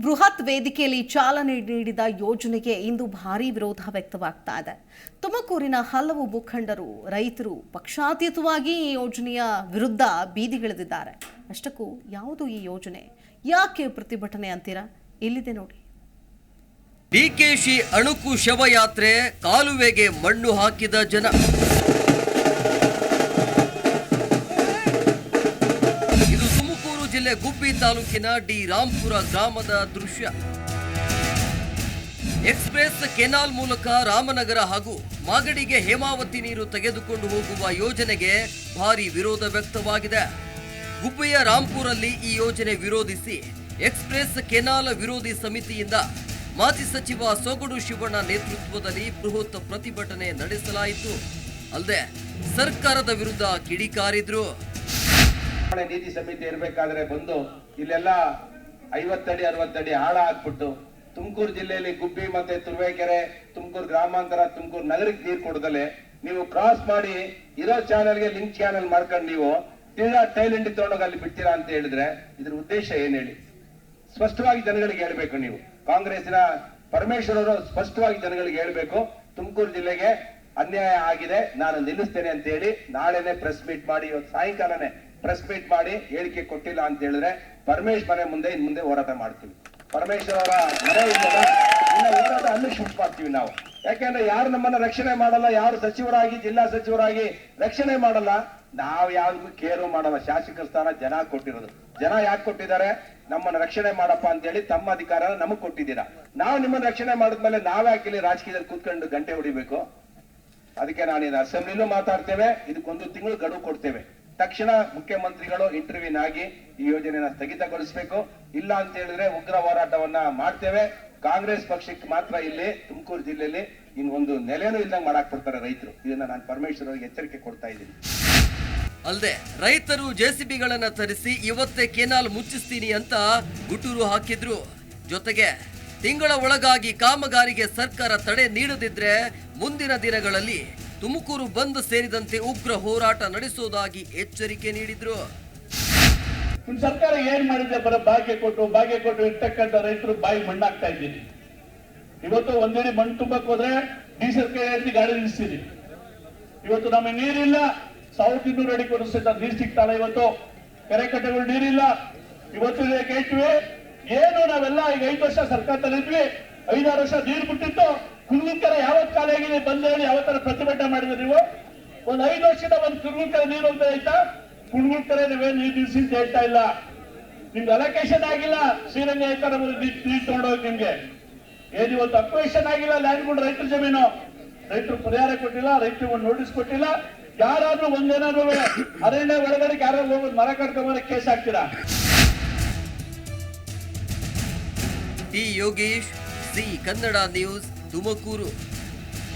ಬೃಹತ್ ವೇದಿಕೆಯಲ್ಲಿ ಚಾಲನೆ ನೀಡಿದ ಯೋಜನೆಗೆ ಇಂದು ಭಾರೀ ವಿರೋಧ ವ್ಯಕ್ತವಾಗ್ತಾ ಇದೆ. ತುಮಕೂರಿನ ಹಲವು ಮುಖಂಡರು, ರೈತರು ಪಕ್ಷಾತೀತವಾಗಿ ಈ ಯೋಜನೆಯ ವಿರುದ್ಧ ಬೀದಿಗಿಳಿದಿದ್ದಾರೆ. ಅಷ್ಟಕ್ಕೂ ಯಾವುದು ಈ ಯೋಜನೆ? ಯಾಕೆ ಪ್ರತಿಭಟನೆ ಅಂತೀರಾ? ಇಲ್ಲಿದೆ ನೋಡಿ. ಡಿಕೆಶಿ ಅಣುಕು ಶವಯಾತ್ರೆ ಕಾಲುವೆಗೆ ಮಣ್ಣು ಹಾಕಿದ ಜನ. ಜಿಲ್ಲೆ ಗುಬ್ಬಿ ತಾಲೂಕಿನ ಡಿ ರಾಂಪುರ ಗ್ರಾಮದ ದೃಶ್ಯ. ಎಕ್ಸ್ಪ್ರೆಸ್ ಕೆನಾಲ್ ಮೂಲಕ ರಾಮನಗರ ಹಾಗೂ ಮಾಗಡಿಗೆ ಹೇಮಾವತಿ ನೀರು ತೆಗೆದುಕೊಂಡು ಹೋಗುವ ಯೋಜನೆಗೆ ಭಾರಿ ವಿರೋಧ ವ್ಯಕ್ತವಾಗಿದೆ. ಗುಬ್ಬಿಯ ರಾಂಪುರಲ್ಲಿ ಈ ಯೋಜನೆ ವಿರೋಧಿಸಿ ಎಕ್ಸ್ಪ್ರೆಸ್ ಕೆನಾಲ್ ವಿರೋಧಿ ಸಮಿತಿಯಿಂದ ಮಾಜಿ ಸಚಿವ ಸೊಗಡು ಶಿವಣ್ಣ ನೇತೃತ್ವದಲ್ಲಿ ಬೃಹತ್ ಪ್ರತಿಭಟನೆ ನಡೆಸಲಾಯಿತು. ಅಲ್ಲದೆ ಸರ್ಕಾರದ ವಿರುದ್ಧ ಕಿಡಿಕಾರಿದ್ರು. ನೀತಿ ಸಮಿತಿ ಇರಬೇಕಾದ್ರೆ ಬಂದು ಇಲ್ಲೆಲ್ಲ ಐವತ್ತಡಿ ಅರವತ್ತಡಿ ಆಳ ಹಾಕ್ಬಿಟ್ಟು ತುಮಕೂರು ಜಿಲ್ಲೆಯಲ್ಲಿ ಗುಬ್ಬಿ ಮತ್ತೆ ತುರುವೇಕೆರೆ, ತುಮಕೂರು ಗ್ರಾಮಾಂತರ, ತುಮಕೂರು ನಗರಕ್ಕೆ ನೀರು ಕೊಡದಲೆ ನೀವು ಕ್ರಾಸ್ ಮಾಡಿ ಇರೋ ಚಾನೆಲ್ಗೆ ಲಿಂಕ್ ಚಾನೆಲ್ ಮಾಡ್ಕೊಂಡು ನೀವು ತೀರಾ ಟೈಲ್ ಹಿಂಡಿ ತಗೊಂಡೋಗಿ ಅಲ್ಲಿ ಬಿಡ್ತೀರಾ ಅಂತ ಹೇಳಿದ್ರೆ ಇದ್ರ ಉದ್ದೇಶ ಏನ್ ಹೇಳಿ? ಸ್ಪಷ್ಟವಾಗಿ ಜನಗಳಿಗೆ ಹೇಳ್ಬೇಕು ನೀವು. ಕಾಂಗ್ರೆಸ್ನ ಪರಮೇಶ್ವರ್ ಅವರು ಸ್ಪಷ್ಟವಾಗಿ ಜನಗಳಿಗೆ ಹೇಳ್ಬೇಕು, ತುಮಕೂರು ಜಿಲ್ಲೆಗೆ ಅನ್ಯಾಯ ಆಗಿದೆ, ನಾನು ನಿಲ್ಲಿಸ್ತೇನೆ ಅಂತ ಹೇಳಿ ನಾಳೆನೆ ಪ್ರೆಸ್ ಮೀಟ್ ಮಾಡಿ ಇವತ್ತು ಸಾಯಂಕಾಲನೇ ಪ್ರೆಸ್ ಮೀಟ್ ಮಾಡಿ ಹೇಳಿಕೆ ಕೊಟ್ಟಿಲ್ಲ ಅಂತ ಹೇಳಿದ್ರೆ ಪರಮೇಶ್ ಮನೆ ಮುಂದೆ, ಇನ್ ಮುಂದೆ ಹೋರಾಟ ಮಾಡ್ತೀವಿ. ಪರಮೇಶ್ವರ ಅವರ ಮನೆ ಇನ್ನ ಹೋರಾಟ ಅಲ್ಲಿ ಶಿಫ್ಟ್ ಮಾಡ್ತೀವಿ ನಾವು. ಯಾಕೆಂದ್ರೆ ಯಾರು ನಮ್ಮನ್ನ ರಕ್ಷಣೆ ಮಾಡಲ್ಲ, ಯಾರು ಸಚಿವರಾಗಿ, ಜಿಲ್ಲಾ ಸಚಿವರಾಗಿ ರಕ್ಷಣೆ ಮಾಡಲ್ಲ, ನಾವು ಯಾವ್ದಕ್ಕೂ ಕೇರು ಮಾಡಲ್ಲ. ಶಾಸಕ ಸ್ಥಾನ ಜನ ಕೊಟ್ಟಿರೋದು. ಜನ ಯಾಕೆ ಕೊಟ್ಟಿದ್ದಾರೆ? ನಮ್ಮನ್ನ ರಕ್ಷಣೆ ಮಾಡಪ್ಪ ಅಂತ ಹೇಳಿ ತಮ್ಮ ಅಧಿಕಾರ ನಮಗ್ ಕೊಟ್ಟಿದ್ದೀರಾ. ನಾವು ನಿಮ್ಮನ್ನ ರಕ್ಷಣೆ ಮಾಡಿದ್ಮೇಲೆ ನಾವ್ ಯಾಕೆ ಇಲ್ಲಿ ರಾಜಕೀಯದಲ್ಲಿ ಕೂತ್ಕೊಂಡು ಗಂಟೆ ಹೊಡಿಬೇಕು? ಅದಕ್ಕೆ ನಾನು ಅಸೆಂಬ್ಲಿಲೂ ಮಾತಾಡ್ತೇವೆ. ಇದಕ್ಕೊಂದು ತಿಂಗಳು ಗಡುವು ಕೊಡ್ತೇವೆ. ತಕ್ಷಣ ಮುಖ್ಯಮಂತ್ರಿಗಳು ಇಂಟರ್ವ್ಯೂನ್ ಆಗಿ ಈ ಯೋಜನೆನ ಸ್ಥಗಿತಗೊಳಿಸಬೇಕು. ಇಲ್ಲ ಅಂತ ಹೇಳಿದ್ರೆ ಉಗ್ರ ಹೋರಾಟವನ್ನ ಮಾಡ್ತೇವೆ. ಕಾಂಗ್ರೆಸ್ ಪಕ್ಷಕ್ಕೆ ಮಾತ್ರ ಇಲ್ಲಿ, ತುಮಕೂರು ಜಿಲ್ಲೆಯಲ್ಲಿ ಇನ್ನೊಂದು ಒಂದು ನೆಲೆನೂ ಇಲ್ದಂಗ್ ಮಾಡಾಕ್ ಕೊಡ್ತಾರೆ ರೈತರು. ಇದನ್ನ ನಾನು ಪರಮೇಶ್ವರ್ ಅವರಿಗೆ ಎಚ್ಚರಿಕೆ ಕೊಡ್ತಾ ಇದ್ದೀನಿ. ಅಲ್ಲದೆ ರೈತರು ಜೆಸಿಬಿಗಳನ್ನ ತರಿಸಿ ಇವತ್ತೇ ಕೆನಾಲ್ ಮುಚ್ಚಿಸ್ತೀನಿ ಅಂತ ಗುಟೂರು ಹಾಕಿದ್ರು. ಜೊತೆಗೆ, ತಿಂಗಳ ಒಳಗಾಗಿ ಕಾಮಗಾರಿಗೆ ಸರ್ಕಾರ ತಡೆ ನೀಡದಿದ್ರೆ ಮುಂದಿನ ದಿನಗಳಲ್ಲಿ ತುಮಕೂರು ಬಂದ್ ಸೇರಿದಂತೆ ಉಗ್ರ ಹೋರಾಟ ನಡೆಸೋದಾಗಿ ಎಚ್ಚರಿಕೆ ನೀಡಿದ್ರು. ಸರ್ಕಾರ ಏನ್ ಮಾಡಿದೆ ಬರ ಭಾಗ್ಯ ಕೊಟ್ಟು ಭಾಗ್ಯ ಕೊಟ್ಟು ಇರ್ತಕ್ಕಂಥ ರೈತರು ಬಾಯಿ ಮಣ್ಣಾಗ್ತಾ ಇದ್ದೀನಿ ಇವತ್ತು ಒಂದೇ ಮಣ್ಣು ತುಂಬಕ್ ಹೋದ್ರೆ ಡೀಸೆಲ್ ಕೈ ಗಾಡಿ ನಿಲ್ಲಿಸ್ತೀರಿ. ಇವತ್ತು ನಮಗೆ ನೀರಿಲ್ಲ, ಸಾವಿರದ ಇನ್ನೂರು ಅಡಿ ಕೊಡಿಸ್ತಾ ನೀರು ಸಿಗ್ತಾಳೆ ಇವತ್ತು. ಕೆರೆ ಕಟ್ಟೆಗಳು ನೀರಿಲ್ಲ. ಇವತ್ತು ಕೇಳ್ತೀವಿ ಏನು, ನಾವೆಲ್ಲ ಈಗ ಐದು ವರ್ಷ ಸರ್ಕಾರ ಇದ್ವಿ ಐದಾರು ವರ್ಷ ನೀರು ಬಿಟ್ಟಿತ್ತು. ಯಾವತ್ ಕಾಲ ಆಗಿದೆ ಬಂದು ಹೇಳಿ ಯಾವತ್ತರ ಪ್ರತಿಭಟನೆ ಮಾಡಿದ್ರು ನೀವು? ಒಂದ್ ಐದು ವರ್ಷದ ಒಂದು ಕುಣಗುಳ್ಕರ ನೀರು ಅಂತ ಆಯ್ತಾ ಕುಂಗ್ಲಿಕೆರೆ ನೀವೇ ನೀರು ನಿಲ್ಸಿ ಅಂತ ಹೇಳ್ತಾ ಇಲ್ಲ. ನಿಮ್ಗೆ ಅಲೋಕೇಶನ್ ಆಗಿಲ್ಲ, ಶ್ರೀರಂಗ ಹೇಳ್ತಾರೆ ನೀರು ತಗೊಂಡೋಗಿ ನಿಮ್ಗೆ. ಏನ್ ಇವತ್ತು ಅಕ್ವೇಷನ್ ಆಗಿಲ್ಲ ಲ್ಯಾಂಡ್ ಲ್ಯಾಂಡ್ಗಳು ರೈತರ ಜಮೀನು. ರೈತರು ಪರಿಹಾರ ಕೊಟ್ಟಿಲ್ಲ, ರೈತರಿಗೆ ಒಂದು ನೋಟಿಸ್ ಕೊಟ್ಟಿಲ್ಲ. ಯಾರಾದ್ರೂ ಒಂದೇನಾದ್ರು ಅರಣ್ಯ ಒಳಗಡೆ ಯಾರಾದ್ರೂ ಹೋಗೋದು ಮರ ಕಟ್ಕೊಂಡ್ರೆ ಕೇಸ್ ಹಾಕ್ತೀರಾ? T Yogesh, Zee Kannada news Tumakuru.